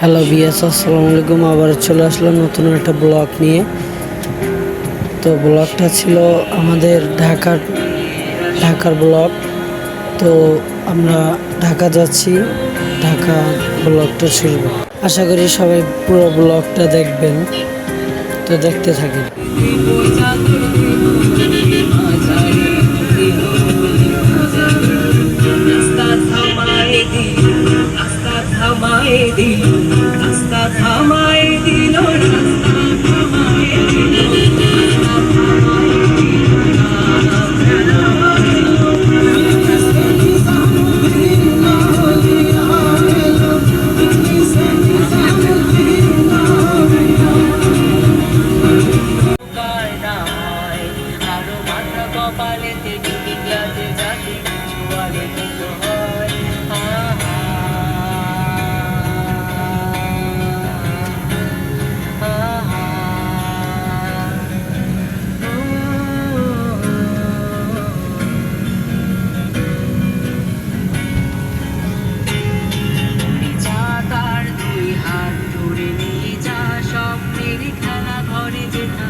Hello BS আসসালামু আলাইকুম। আবার চলে আসলাম নতুন একটা ব্লগ নিয়ে। তো ব্লগটা ছিল আমাদের ঢাকার ঢাকার ব্লগ। তো আমরা ঢাকা যাচ্ছি। ঢাকা ব্লগটা ছিল আশা করি সবাই পুরো ব্লগটা দেখবেন। তো দেখতে থাকেন। দিল কপালেতে ডুবি গ্লাসে যাতে কিছু আগে কিছু হয় ঘরে যেতাম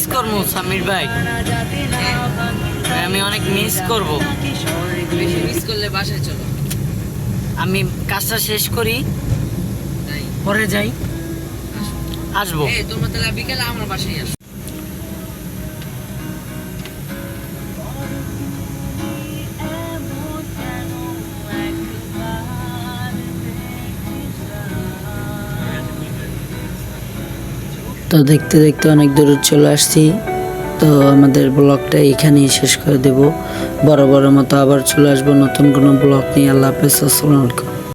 মিস করব সামির ভাই। আমি অনেক মিস করব। বেশি মিস করলে বাসায় চলো। আমি কাজটা শেষ করি পরে যাই। আসব। তোর তোমরা তাহলে বিকেলে আমার বাসায় আসো। তো দেখতে দেখতে অনেক দূরে চলে আসছি। তো আমাদের ব্লগটা এখানেই শেষ করে দেব। বড় বড় মতো আবার চলে আসব নতুন কোনো ব্লগ নিয়ে। আল্লাহ হাফেজ, আসসালামু আলাইকুম।